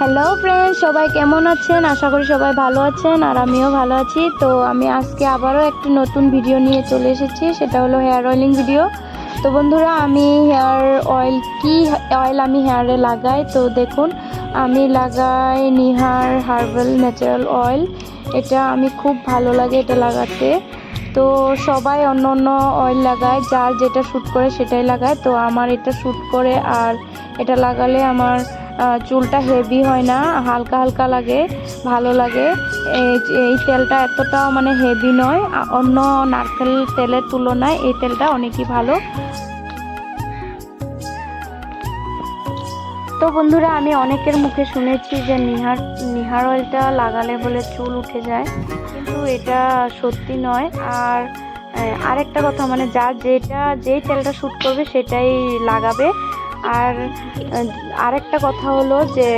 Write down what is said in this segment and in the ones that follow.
Hello friends সবাই কেমন আছেন? আশা করি সবাই ভালো আছেন, আর আমিও ভালো আছি। তো আমি আজকে আবারও একটি নতুন ভিডিও নিয়ে চলে এসেছি, সেটা হলো হেয়ার অয়েলিং ভিডিও তো বন্ধুরা, আমি হেয়ার অয়েল কি অয়েল আমি হেয়ারে লাগাই? তো দেখুন, আমি লাগাই নিহার হার্বাল ন্যাচারাল অয়েল এটা আমি খুব ভালো লাগে এটা লাগাতে। তো সবাই অন্য অন্য অয়েল লাগায়, যার যেটা শ্যুট করে সেটাই লাগায়। তো আমার এটা শ্যুট করে, আর এটা লাগালে আমার চুলটা হেভি হয় না, হালকা হালকা লাগে, ভালো লাগে। এই- তেলটা এতটাও মানে হেভি নয় অন্য নারকেল তেলের তুলনায় এই তেলটা অনেকই ভালো। তো বন্ধুরা, আমি অনেকের মুখে শুনেছি যে নিহার নিহার অয়েলটা লাগালে বলে চুল উঠে যায়, কিন্তু এটা সত্যি নয়। আর আরেকটা কথা মানে যার যেটা, যেই তেলটা শ্যুট করবে, সেটাই লাগাবে। আর আরেকটা কথা হলো যে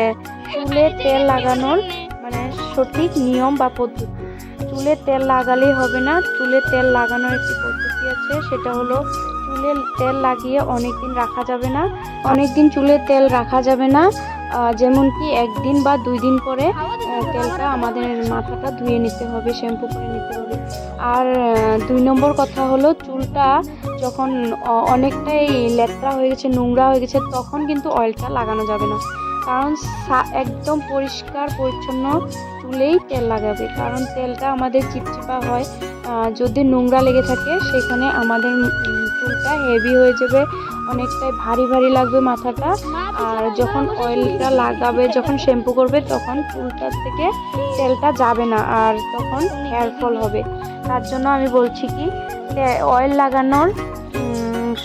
চুলে তেল লাগানোর মানে সঠিক নিয়ম বা পদ্ধতি, চুলে তেল লাগালেই হবে না। চুলে তেল লাগানোর একটি পদ্ধতি আছে, সেটা হলো চুলে তেল লাগিয়ে অনেক দিন রাখা যাবে না। অনেক দিন চুলে তেল রাখা যাবে না। যেমন কি একদিন বা দুই দিন পরে তেলটা আমাদের মাথাটা ধুয়ে নিতে হবে, শ্যাম্পু করে নিতে হবে। আর দুই নম্বর কথা হলো, চুলটা যখন অনেকটাই লেত্রা হয়ে গেছে, নোংরা হয়ে গেছে, তখন কিন্তু অয়েলটা লাগানো যাবে না। কারণ একদম পরিষ্কার, পরিচ্ছন্ন চুলেই তেল লাগাবে। কারণ তেলটা আমাদের চিপচিপা হয় যদি নোংরা লেগে থাকে, সেখানে আমাদের চুলটা হেভি হয়ে যাবে অনেকটাই ভারী ভারী লাগবে মাথাটা। আর যখন অয়েলটা লাগাবে, যখন শ্যাম্পু করবে, তখন চুলটার থেকে তেলটা যাবে না, আর তখন হেয়ার ফল হবে। তার জন্য আমি বলছি কি অয়েল লাগানোর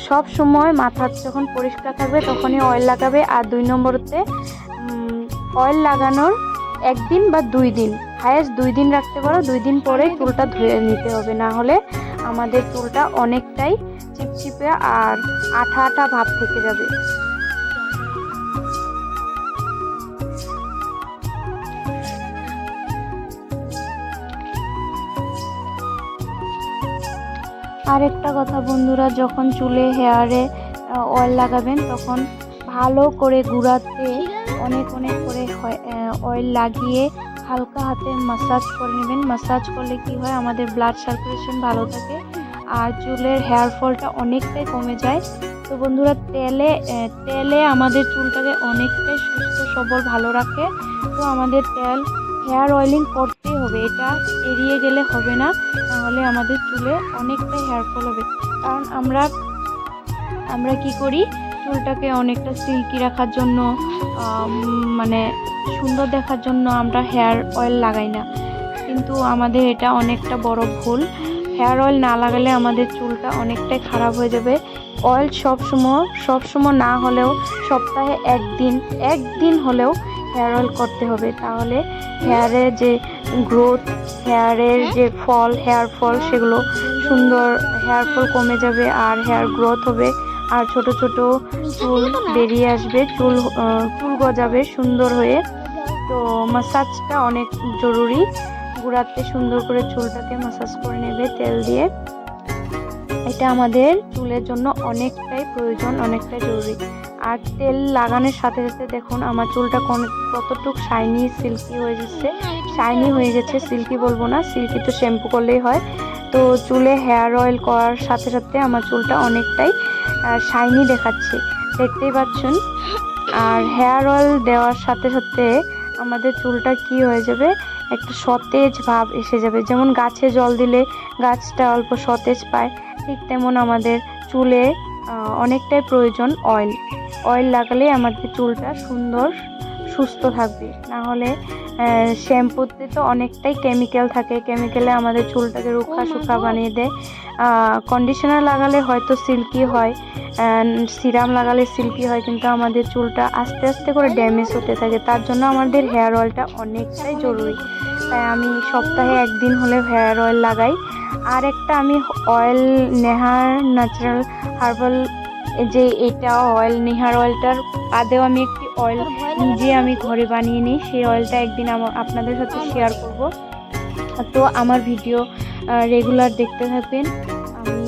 সব সময় মাথা যখন পরিষ্কার থাকবে, তখনই অয়েল লাগাবে। আর দুই নম্বরতে অয়েল লাগানোর একদিন বা দুই দিন হায়েস্ট দুই দিন রাখতে পারো। দুই দিন পরে চুলটা ধুয়ে নিতে হবে। না হলে আমাদের চুলটা অনেকটাই চিপচিপে আর আঠা আঠা ভাব থেকে যাবে। আরেকটা কথা বন্ধুরা, যখন চুলে হেয়ারে অয়েল লাগাবেন, তখন ভালো করে গুঁড়াতে অনেক অনেক করে অয়েল লাগিয়ে হালকা হাতে মাসাজ করে নেবেন। মাসাজ করলে কি হয়? আমাদের ব্লাড সার্কুলেশন ভালো থাকে। আর চুলের হেয়ার ফলটা অনেকটাই কমে যায়। তো বন্ধুরা, তেলে তেলে আমাদের চুলটাকে অনেকটাই সুস্থ, সবল, ভালো রাখে। তো আমাদের তেল হেয়ার অয়েলিং করতেই হবে। এটা এড়িয়ে গেলে হবে না, তাহলে আমাদের চুলে অনেকটাই হেয়ার ফল হবে। কারণ আমরা আমরা কি করি? চুলটাকে অনেকটা সিল্কি রাখার জন্য মানে সুন্দর দেখার জন্য আমরা হেয়ার অয়েল লাগাই না। কিন্তু আমাদের এটা অনেকটা বড় ভুল। হেয়ার অয়েল না লাগালে আমাদের চুলটা অনেকটাই খারাপ হয়ে যাবে। অয়েল সবসময় সবসময় না হলেও সপ্তাহে একদিন একদিন হলেও হেয়ার অয়েল করতে হবে। তাহলে হেয়ারের যে গ্রোথ হেয়ারের যে ফল হেয়ার ফল সেগুলো সুন্দর হেয়ার ফল কমে যাবে আর হেয়ার গ্রোথ হবে। আর ছোট ছোট চুল বেরিয়ে আসবে চুল চুল গজাবে সুন্দর হয়ে। তো মাসাজটা অনেক জরুরি। গুড়াতে সুন্দর করে চুলটাকে মাসাজ করে নেবে তেল দিয়ে। এটা আমাদের চুলের জন্য অনেকটাই প্রয়োজন, অনেকটাই জরুরি। আর তেল লাগানোর সাথে সাথে দেখুন, আমার চুলটা কোন- কতটুক শাইনি সিল্কি হয়ে যাচ্ছে শাইনি হয়ে গেছে সিল্কি বলব না সিল্কি তো শ্যাম্পু করলেই হয়। তো চুলে হেয়ার অয়েল করার সাথে সাথে আমার চুলটা অনেকটাই শাইনি দেখাচ্ছে। দেখতেই পাচ্ছেন? আর হেয়ার অয়েল দেওয়ার সাথে সাথে আমাদের চুলটা কি হয়ে যাবে? একটা সতেজ ভাব এসে যাবে। যেমন গাছে জল দিলে গাছটা অল্প সতেজ পায়, ঠিক তেমন আমাদের চুলে অনেকটাই প্রয়োজন অয়েল অয়েল লাগালে আমাদের চুলটা সুন্দর সুস্থ থাকবে। না হলে শ্যাম্পুতে তো অনেকটাই কেমিক্যাল থাকে। কেমিক্যালে আমাদের চুলটাকে রুখা সুখা বানিয়ে দেয়। কন্ডিশনার লাগালে হয়তো সিল্কি হয়। সিরাম লাগালে সিল্কি হয় কিন্তু আমাদের চুলটা আস্তে আস্তে করে ড্যামেজ হতে থাকে। তার জন্য আমাদের হেয়ার অয়েলটা অনেকটাই জরুরি। তাই আমি সপ্তাহে একদিন হলে হেয়ার অয়েল লাগাই। আর একটা আমি অয়েল নেহার ন্যাচারাল হার্বাল যে এটা অয়েল নেহার অয়েলটার বাদেও আমি একটি অয়েল নিজে আমি ঘরে বানিয়ে নিই। সেই অয়েলটা একদিন আপনাদের সাথে শেয়ার করব। তো আমার ভিডিও রেগুলার দেখতে থাকবেন। আমি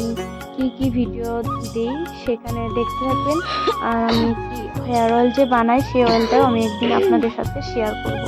কি কি ভিডিও দিই সেখানে দেখতে থাকবেন। আর আমি কি হেয়ার অয়েল যে বানাই সেই অয়েলটাও আমি একদিন আপনাদের সাথে শেয়ার করব।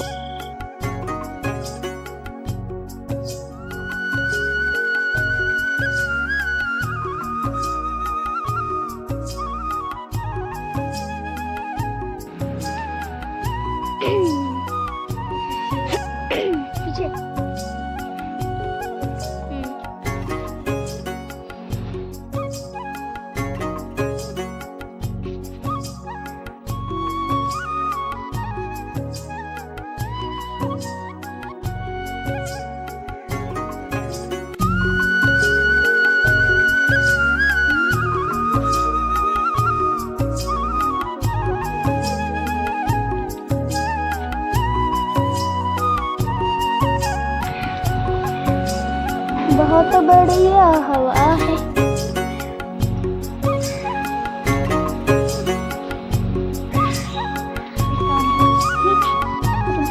बढ़िया हवा है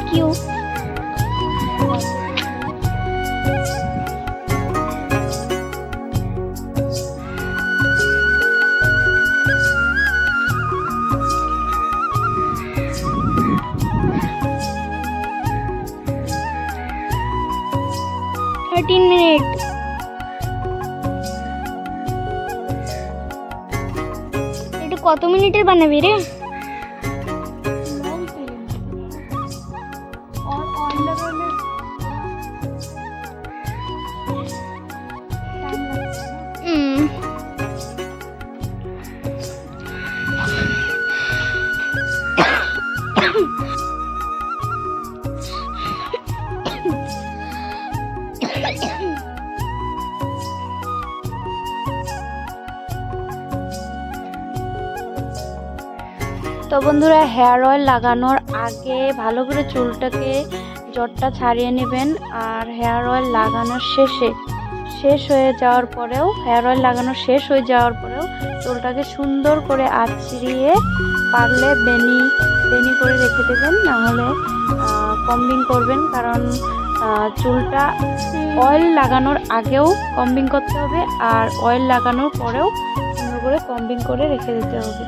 क्यों थर्टीन কত মিনিটের বানাবি রে? তো বন্ধুরা হেয়ার অয়েল লাগানোর আগে ভালো করে চুলটাকে জটটা ছাড়িয়ে নেবেন আর হেয়ার অয়েল লাগানোর শেষে, শেষ হয়ে যাওয়ার পরেও হেয়ার অয়েল লাগানো শেষ হয়ে যাওয়ার পরেও চুলটাকে সুন্দর করে আঁচড়িয়ে পারলে বেনি বেনি করে রেখে দেবেন, নাহলে কম্বিং করবেন কারণ চুলটা অয়েল লাগানোর আগেও কম্বিং করতে হবে আর অয়েল লাগানোর পরেও সুন্দর করে কম্বিং করে রেখে দিতে হবে।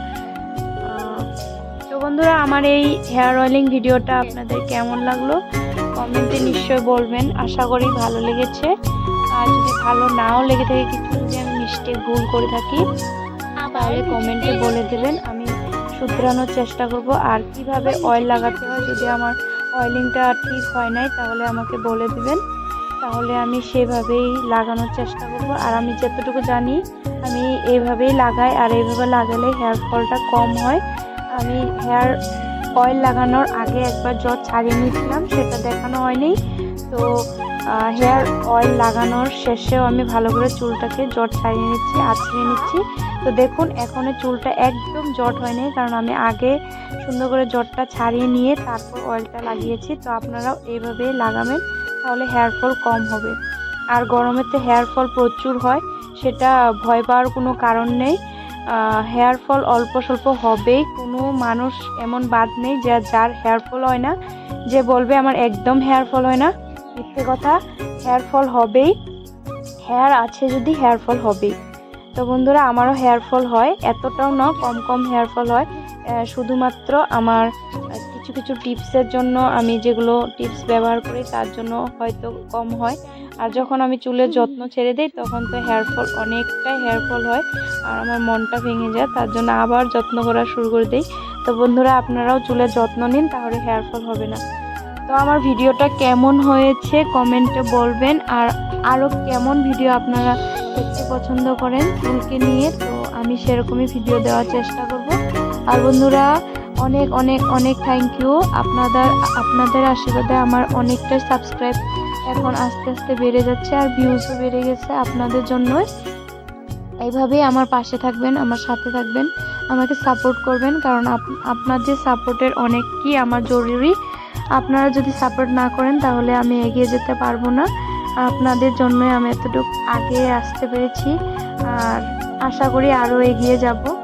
বন্ধুরা, আমার এই হেয়ার অয়েলিং ভিডিওটা আপনাদের কেমন লাগল? কমেন্টে নিশ্চয়ই বলবেন। আশা করি ভালো লেগেছে। আর যদি ভালো নাও লেগে থাকে, কিছু যদি আমি মিস্টেক ভুল করে থাকি, তাহলে কমেন্টে বলে দেবেন। আমি শুধরানোর চেষ্টা করব। আর কীভাবে অয়েল লাগাতে হয়, যদি আমার অয়েলিংটা ঠিক হয় নাই, তাহলে আমাকে বলে দিবেন। তাহলে আমি সেভাবেই লাগানোর চেষ্টা করব। আর আমি যতটুকু জানি, আমি এইভাবেই লাগাই। আর এইভাবে লাগালে হেয়ার ফলটা কম হয়। আমি হেয়ার অয়েল লাগানোর আগে একবার জট ছাড়িয়ে নিয়েছিলাম, সেটা দেখানো হয়নি। তো হেয়ার অয়েল লাগানোর শেষেও আমি ভালো করে চুলটাকে জট ছাড়িয়ে নিচ্ছি, আছড়িয়ে নিচ্ছি। তো দেখুন, এখনও চুলটা একদম জট হয়নি, কারণ আমি আগে সুন্দর করে জটটা ছাড়িয়ে নিয়ে তারপর অয়েলটা লাগিয়েছি। তো আপনারাও এইভাবে লাগাবেন, তাহলে হেয়ার ফল কম হবে। আর গরমেতে হেয়ার ফল প্রচুর হয়, সেটা ভয় পাওয়ার কোনো কারণ নেই। হেয়ার ফল অল্প স্বল্প হবেই। কোনো মানুষ এমন বাদ নেই যে যার হেয়ার ফল হয় না, যে বলবে আমার একদম হেয়ার ফল হয় না। মিথ্যে কথা হেয়ার ফল হবেই। হেয়ার আছে যদি হেয়ার ফল হবেই। তো বন্ধুরা, আমারও হেয়ার ফল হয়, এতটাও না, কম কম হেয়ার ফল হয়। শুধুমাত্র আমার কিছু কিছু টিপসের জন্য আমি যেগুলো টিপস ব্যবহার করি, তার জন্য হয়তো কম হয়। আর যখন আমি চুলের যত্ন ছেড়ে দিই, তখন তো হেয়ার ফল অনেকটাই হেয়ার ফল হয় আর আমার মনটা ভেঙে যায়, তার জন্য আবার যত্ন করা শুরু করে দিই। তো বন্ধুরা, আপনারাও চুলের যত্ন নিন, তাহলে হেয়ার ফল হবে না। তো আমার ভিডিওটা কেমন হয়েছে কমেন্টে বলবেন, আর আরও কেমন ভিডিও আপনারা দেখতে পছন্দ করেন চুলকে নিয়ে, তো আমি সেরকমই ভিডিও দেওয়ার চেষ্টা করব। আর বন্ধুরা অনেক অনেক অনেক থ্যাংক ইউ আপনাদের আপনাদের আশীর্বাদে আমার অনেকটাই সাবস্ক্রাইব এখন আস্তে আস্তে বেড়ে যাচ্ছে আর ভিউজও বেড়ে গেছে আপনাদের জন্যই। এইভাবেই আমার পাশে থাকবেন, আমার সাথে থাকবেন, আমাকে সাপোর্ট করবেন, কারণ আপ- আপনার যে সাপোর্টের অনেকই আমার জরুরি। আপনারা যদি সাপোর্ট না করেন তাহলে আমি এগিয়ে যেতে পারব না। আপনাদের জন্যই আমি এতটুকু আগে আসতে পেরেছি। আর আশা করি আরও এগিয়ে যাব।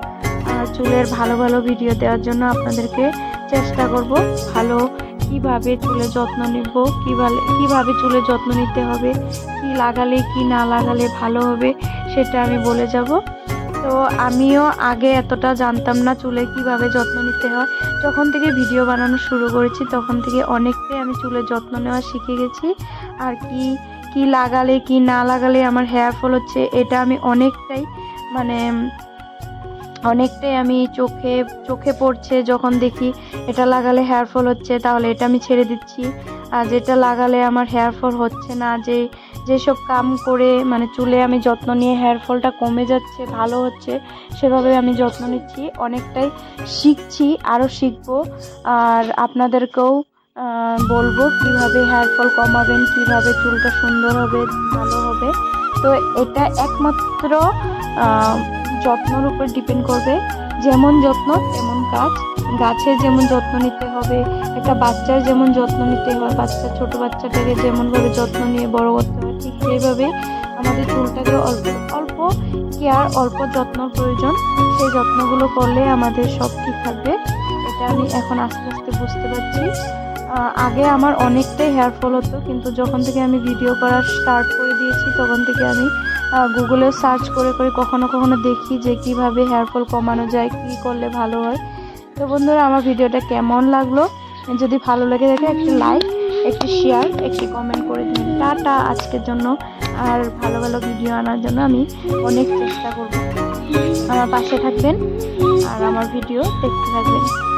চুলের ভালো ভালো ভিডিও দেওয়ার জন্য আপনাদেরকে চেষ্টা করব ভালো কীভাবে চুলের যত্ন নেব, কীভাবে কীভাবে চুলের যত্ন নিতে হবে, কি লাগালে, কি না লাগালে ভালো হবে সেটা আমি বলে যাব। তো আমিও আগে এতটা জানতাম না চুলে কীভাবে যত্ন নিতে হয়। যখন থেকে ভিডিও বানানো শুরু করেছি, তখন থেকে অনেকটাই আমি চুলের যত্ন নেওয়া শিখে গেছি। আর কি কি লাগালে, কি না লাগালে আমার হেয়ার ফল হচ্ছে, এটা আমি অনেকটাই মানে অনেকটাই আমি চোখে চোখে পড়ছে যখন দেখি, এটা লাগালে হেয়ার ফল হচ্ছে, তাহলে এটা আমি ছেড়ে দিচ্ছি। আর যেটা লাগালে আমার হেয়ার ফল হচ্ছে না, যে, যেসব কাম করে মানে চুলে আমি যত্ন নিয়ে হেয়ার ফলটা কমে যাচ্ছে, ভালো হচ্ছে, সেভাবে আমি যত্ন নিচ্ছি, অনেকটাই শিখছি আরও শিখব। আর আপনাদেরকেও বলব কীভাবে হেয়ার ফল কমাবেন, কীভাবে চুলটা সুন্দর হবে, ভালো হবে। তো এটা একমাত্র যত্নর উপর ডিপেন্ড করবে। যেমন যত্ন, তেমন কাজ। গাছের যেমন যত্ন নিতে হবে, একটা বাচ্চার যেমন যত্ন নিতে হয়, বাচ্চা, ছোট বাচ্চাটাকে যেমনভাবে যত্ন নিয়ে বড় করতে হয়, ঠিক সেইভাবে আমাদের চুলটাকে অল্প অল্প কেয়ার, অল্প যত্ন প্রয়োজন। সেই যত্নগুলো করলে আমাদের সব ঠিক থাকবে। এটা আমি এখন আস্তে আস্তে বুঝতে পারছি। আগে আমার অনেকটাই হেয়ার ফল হতো, কিন্তু যখন থেকে আমি ভিডিও করা স্টার্ট করে দিয়েছি, তখন থেকে আমি গুগলে সার্চ করে করে কখনো কখনো দেখি যে কীভাবে হেয়ার ফল কমানো যায়, কী করলে ভালো হয়। তো বন্ধুরা, আমার ভিডিওটা কেমন লাগল? যদি ভালো লেগে থাকে, একটি লাইক একটি শেয়ার একটি কমেন্ট করে দিন। টাটা, আজকের জন্য। আর ভালো ভালো ভিডিও আনার জন্য আমি অনেক চেষ্টা করব। আমার পাশে থাকবেন আর আমার ভিডিও দেখতে থাকবেন।